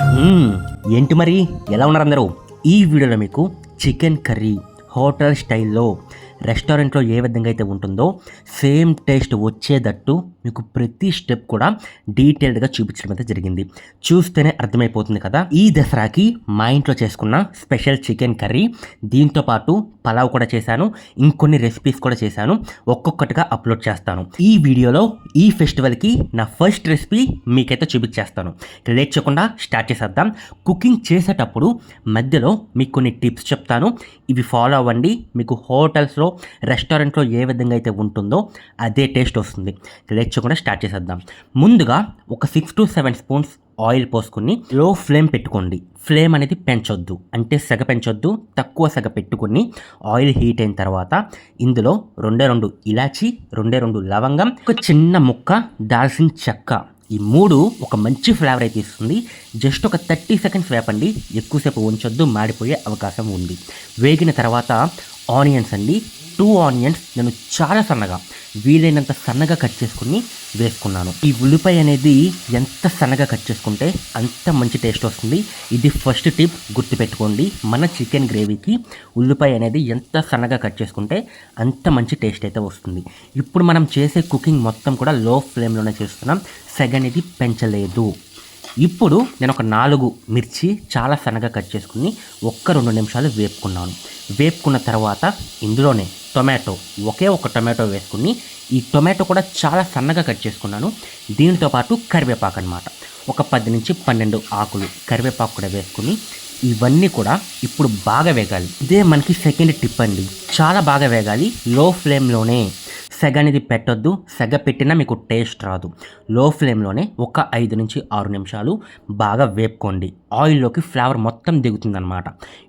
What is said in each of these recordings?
ఏంటి మరి? ఎలా ఉన్నారు అందరూ? ఈ వీడియోలో మీకు చికెన్ కర్రీ హోటల్ స్టైల్లో రెస్టారెంట్లో ఏ విధంగా అయితే ఉంటుందో సేమ్ టేస్ట్ వచ్చేటట్టు మీకు ప్రతి స్టెప్ కూడా డీటెయిల్డ్గా చూపించడం అయితే జరిగింది. చూస్తేనే అర్థమైపోతుంది కదా. ఈ దసరాకి మా ఇంట్లో చేసుకున్న స్పెషల్ చికెన్ కర్రీ దీంతో పాటు పలావ్ కూడా చేశాను ఇంకొన్ని రెసిపీస్ కూడా చేశాను ఒక్కొక్కటిగా అప్లోడ్ చేస్తాను. ఈ వీడియోలో ఈ ఫెస్టివల్కి నా ఫస్ట్ రెసిపీ మీకైతే చూపించేస్తాను. లేట్ చేయకుండా స్టార్ట్ చేసేద్దాం. కుకింగ్ చేసేటప్పుడు మధ్యలో మీకు కొన్ని టిప్స్ చెప్తాను. ఇవి ఫాలో అవ్వండి. మీకు హోటల్స్లో రెస్టారెంట్లో ఏ విధంగా అయితే ఉంటుందో అదే టేస్ట్ వస్తుంది. లేట్ చేయకుండా స్టార్ట్ చేసేద్దాం. ముందుగా ఒక six to seven spoons oil పోసుకుని లో ఫ్లేమ్ పెట్టుకోండి. ఫ్లేమ్ అనేది పెంచొద్దు. అంటే సెగ పెంచొద్దు. తక్కువ సెగ పెట్టుకుని ఆయిల్ హీట్ అయిన తర్వాత ఇందులో రెండే రెండు ఇలాచి రెండే రెండు లవంగం ఒక చిన్న ముక్క దాల్చిన చెక్క. ఈ మూడు ఒక మంచి ఫ్లేవర్ అయితే ఇస్తుంది. జస్ట్ ఒక థర్టీ సెకండ్స్ వేపండి. ఎక్కువసేపు ఉంచొద్దు. మాడిపోయే అవకాశం ఉంది. వేగిన తర్వాత ఆనియన్స్ అండి. టూ ఆనియన్స్ నేను చాలా సన్నగా వీలైనంత సన్నగా కట్ చేసుకుని వేసుకున్నాను. ఈ ఉల్లిపాయ అనేది ఎంత సన్నగా కట్ చేసుకుంటే అంత మంచి టేస్ట్ వస్తుంది. ఇది ఫస్ట్ టిప్ గుర్తుపెట్టుకోండి. మన చికెన్ గ్రేవీకి ఉల్లిపాయ అనేది ఎంత సన్నగా కట్ చేసుకుంటే అంత మంచి టేస్ట్ అయితే వస్తుంది. ఇప్పుడు మనం చేసే కుకింగ్ మొత్తం కూడా లో ఫ్లేమ్లోనే చేస్తున్నాం. సెగ అనేది పెంచలేదు. ఇప్పుడు నేను ఒక నాలుగు మిర్చి చాలా సన్నగా కట్ చేసుకుని ఒక్క రెండు నిమిషాలు వేపుకున్నాను. వేపుకున్న తర్వాత ఇందులోనే టొమాటో ఒకే ఒక టొమాటో వేసుకుని ఈ టొమాటో కూడా చాలా సన్నగా కట్ చేసుకున్నాను. దీనితో పాటు కరివేపాకు అనమాట ఒక పది నుంచి పన్నెండు ఆకులు కరివేపాకు కూడా వేసుకుని ఇవన్నీ కూడా ఇప్పుడు బాగా వేగాలి. ఇదే మనకి సెకండ్ టిప్ అండి. చాలా బాగా వేగాలి. లో ఫ్లేమ్లోనే సెగ అనేది పెట్టొద్దు సెగ పెట్టినా మీకు టేస్ట్ రాదు. లో ఫ్లేమ్లోనే ఒక ఐదు నుంచి ఆరు నిమిషాలు బాగా వేపుకోండి. ఆయిల్లోకి ఫ్లేవర్ మొత్తం దిగుతుందన్నమాట.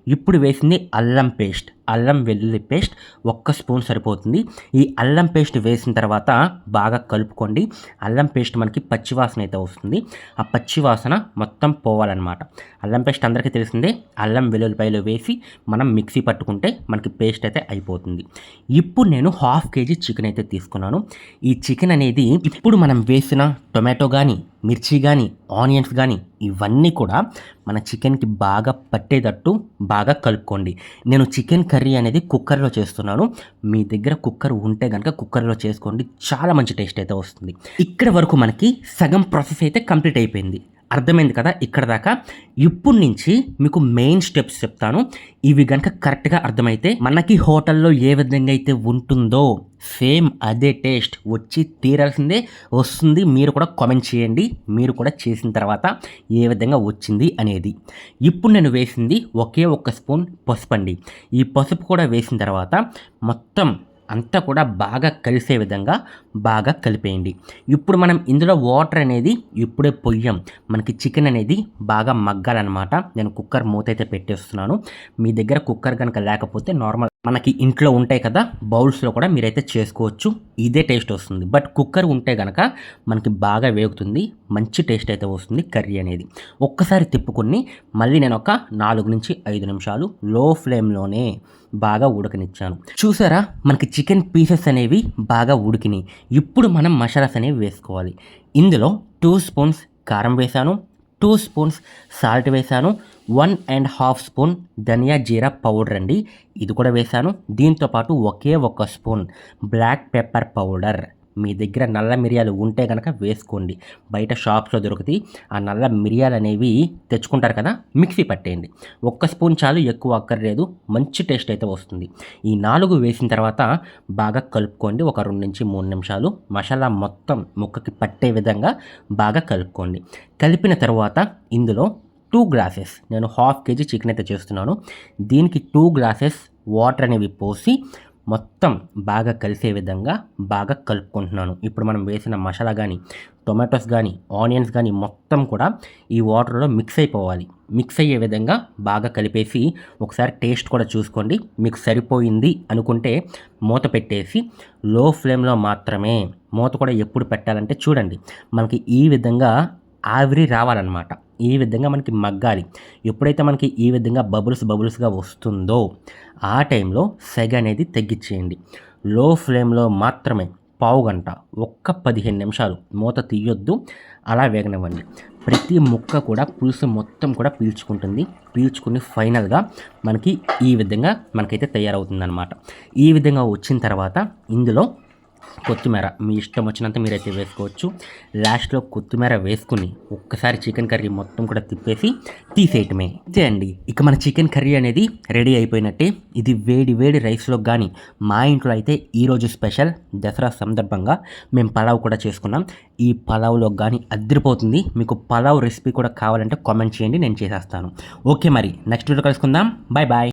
ఇప్పుడు వేసింది అల్లం పేస్ట్. అల్లం వెల్లుల్లి పేస్ట్ ఒక్క స్పూన్ సరిపోతుంది. ఈ అల్లం పేస్ట్ వేసిన తర్వాత బాగా కలుపుకోండి. అల్లం పేస్ట్ మనకి పచ్చివాసన అయితే వస్తుంది. ఆ పచ్చివాసన మొత్తం పోవాలన్నమాట. అల్లం పేస్ట్ అందరికీ తెలిసిందే. అల్లం వెల్లుల్లిపాయలు వేసి మనం మిక్సీ పట్టుకుంటే మనకి పేస్ట్ అయితే అయిపోతుంది. ఇప్పుడు నేను హాఫ్ కేజీ చికెన్ అయితే తీసుకున్నాను. ఈ చికెన్ అనేది ఇప్పుడు మనం వేసిన టొమాటో కానీ మిర్చి కానీ ఆనియన్స్ కానీ ఇవన్నీ కూడా మన చికెన్కి బాగా పట్టేటట్టు బాగా కలుపుకోండి. నేను చికెన్ కర్రీ అనేది కుక్కర్లో చేస్తున్నాను. మీ దగ్గర కుక్కర్ ఉంటే కనుక కుక్కర్లో చేసుకోండి. చాలా మంచి టేస్ట్ అయితే వస్తుంది. ఇక్కడ వరకు మనకి సగం ప్రాసెస్ అయితే కంప్లీట్ అయిపోయింది. అర్థమైంది కదా? ఇక్కడ దాకా. ఇప్పుడు నుంచి మీకు మెయిన్ స్టెప్స్ చెప్తాను. ఇవి కనుక కరెక్ట్గా అర్థమైతే మనకి హోటల్లో ఏ విధంగా అయితే ఉంటుందో సేమ్ అదే టేస్ట్ వచ్చి తీరాల్సిందే. వస్తుంది. మీరు కూడా కామెంట్ చేయండి. మీరు కూడా చేసిన తర్వాత ఏ విధంగా వచ్చింది అనేది. ఇప్పుడు నేను వేసింది ఒకే ఒక్క స్పూన్ పసుపు అండి. ఈ పసుపు కూడా వేసిన తర్వాత మొత్తం అంతా కూడా బాగా కలిసే విధంగా బాగా కలిపేయండి. ఇప్పుడు మనం ఇందులో వాటర్ అనేది ఇప్పుడే పొయ్యం. మనకి చికెన్ అనేది బాగా మగ్గాలన్నమాట. నేను కుక్కర్ మూత అయితే పెట్టేస్తున్నాను. మీ దగ్గర కుక్కర్ కనుక లేకపోతే నార్మల్ మనకి ఇంట్లో ఉంటాయి కదా బౌల్స్లో కూడా మీరైతే చేసుకోవచ్చు. ఇదే టేస్ట్ వస్తుంది. బట్ కుక్కర్ ఉంటే కనుక మనకి బాగా వేగుతుంది మంచి టేస్ట్ అయితే వస్తుంది కర్రీ అనేది. ఒక్కసారి తిప్పుకొని మళ్ళీ నేను ఒక నాలుగు నుంచి ఐదు నిమిషాలు లో ఫ్లేమ్లోనే బాగా ఉడకనిచ్చాను. చూసారా? మనకి చికెన్ పీసెస్ అనేవి బాగా ఉడికినాయి. ఇప్పుడు మనం మసాలాస్ అనేవి వేసుకోవాలి. ఇందులో టూ స్పూన్స్ కారం వేశాను. టూ స్పూన్స్ సాల్ట్ వేశాను వన్ అండ్ హాఫ్ స్పూన్ ధనియా జీరా పౌడర్ అండి. ఇది కూడా వేశాను. దీంతో పాటు ఒకే ఒక స్పూన్ బ్లాక్ పెప్పర్ పౌడర్. మీ దగ్గర నల్ల మిరియాలు ఉంటే కనుక వేసుకోండి. బయట షాప్స్లో దొరుకుతాయి. ఆ నల్ల మిరియాలు అనేవి తెచ్చుకుంటారు కదా మిక్సీ పట్టేయండి. ఒక్క స్పూన్ చాలు ఎక్కువ అక్కర్లేదు. మంచి టేస్ట్ అయితే వస్తుంది. ఈ నాలుగు వేసిన తర్వాత బాగా కలుపుకోండి. ఒక రెండు నుంచి మూడు నిమిషాలు. మసాలా మొత్తం ముక్కకి పట్టే విధంగా బాగా కలుపుకోండి. కలిపిన తర్వాత ఇందులో టూ గ్లాసెస్ నేను హాఫ్ కేజీ చికెన్ అయితే చేస్తున్నాను. దీనికి టూ గ్లాసెస్ వాటర్ అనేవి పోసి మొత్తం బాగా కలిసే విధంగా బాగా కలుపుకుంటున్నాను. ఇప్పుడు మనం వేసిన మసాలా కానీ టొమాటోస్ కానీ ఆనియన్స్ కానీ మొత్తం కూడా ఈ వాటర్లో మిక్స్ అయిపోవాలి. మిక్స్ అయ్యే విధంగా బాగా కలిపేసి ఒకసారి టేస్ట్ కూడా చూసుకోండి. మీకు సరిపోయింది అనుకుంటే మూత పెట్టేసి లో ఫ్లేమ్లో మాత్రమే మూత కూడా ఎప్పుడు పెట్టాలంటే చూడండి. మనకి ఈ విధంగా ఆవిరి రావాలన్నమాట. ఈ విధంగా మనకి మగ్గాలి. ఎప్పుడైతే మనకి ఈ విధంగా బబుల్స్ బబుల్స్గా వస్తుందో ఆ టైంలో సెగ అనేది తగ్గించేయండి లో ఫ్లేమ్లో మాత్రమే పావు గంట ఒక్క పదిహేను నిమిషాలు మూత తీయొద్దు అలా వేగనివ్వండి. ప్రతి ముక్క కూడా పులుసు మొత్తం కూడా పీల్చుకుంటుంది. పీల్చుకుని ఫైనల్గా మనకి ఈ విధంగా మనకైతే తయారవుతుంది ఈ విధంగా వచ్చిన తర్వాత ఇందులో కొత్తిమీర మీ ఇష్టం వచ్చినంత మీరైతే వేసుకోవచ్చు. లాస్ట్లో కొత్తిమీర వేసుకుని ఒక్కసారి చికెన్ కర్రీ మొత్తం కూడా తిప్పేసి తీసేయటమే. ఇదే అండి ఇక మన చికెన్ కర్రీ అనేది రెడీ అయిపోయినట్టే. ఇది వేడి వేడి రైస్లో కానీ మా ఇంట్లో అయితే ఈరోజు స్పెషల్ దసరా సందర్భంగా మేము పలావ్ కూడా చేసుకున్నాం. ఈ పలావ్లో కానీ అద్దరిపోతుంది మీకు పలావ్ రెసిపీ కూడా కావాలంటే కామెంట్ చేయండి నేను చేసేస్తాను. ఓకే మరి నెక్స్ట్ వీడియో కలుసుకుందాం. Bye bye.